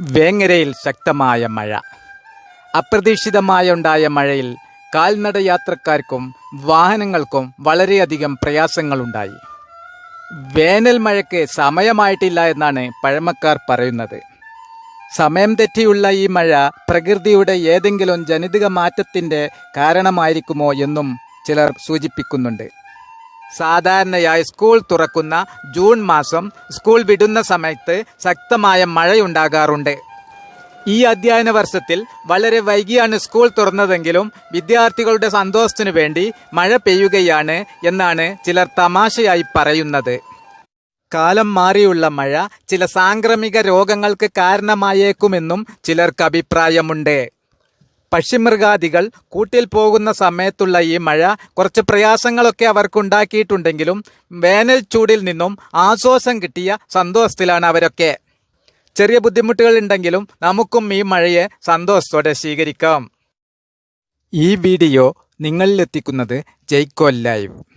വേങ്ങരയിൽ ശക്തമായ മഴ. അപ്രതീക്ഷിതമായുണ്ടായ മഴയിൽ കാൽനട യാത്രക്കാർക്കും വാഹനങ്ങൾക്കും വളരെയധികം പ്രയാസങ്ങളുണ്ടായി. വേനൽ മഴയ്ക്ക് സമയമായിട്ടില്ല എന്നാണ് പഴമക്കാർ പറയുന്നത്. സമയം തെറ്റിയുള്ള ഈ മഴ പ്രകൃതിയുടെ ഏതെങ്കിലും ജനിതക മാറ്റത്തിന്റെ കാരണമായിരിക്കുമോ എന്നും ചിലർ സൂചിപ്പിക്കുന്നുണ്ട്. സാധാരണയായി സ്കൂൾ തുറക്കുന്ന ജൂൺ മാസം സ്കൂൾ വിടുന്ന സമയത്ത് ശക്തമായ മഴയുണ്ടാകാറുണ്ട്. ഈ അധ്യയന വർഷത്തിൽ വളരെ വൈകിയാണ് സ്കൂൾ തുറന്നതെങ്കിലും വിദ്യാർത്ഥികളുടെ സന്തോഷത്തിനു വേണ്ടി മഴ പെയ്യുകയാണ് എന്നാണ് ചിലർ തമാശയായി പറയുന്നത്. കാലം മാറിയുള്ള മഴ ചില സാംക്രമിക രോഗങ്ങൾക്ക് കാരണമായേക്കുമെന്നും ചിലർക്ക് അഭിപ്രായമുണ്ട്. പക്ഷിമൃഗാദികൾ കൂട്ടിൽ പോകുന്ന സമയത്തുള്ള ഈ മഴ കുറച്ച് പ്രയാസങ്ങളൊക്കെ അവർക്കുണ്ടാക്കിയിട്ടുണ്ടെങ്കിലും വേനൽ ചൂടിൽ നിന്നും ആശ്വാസം കിട്ടിയ സന്തോഷത്തിലാണ് അവരൊക്കെ. ചെറിയ ബുദ്ധിമുട്ടുകൾ ഉണ്ടെങ്കിലും നമുക്കും ഈ മഴയെ സന്തോഷത്തോടെ സ്വീകരിക്കാം. ഈ വീഡിയോ നിങ്ങളിലെത്തിക്കുന്നത് ജയ്ക്കോ ലൈവ്.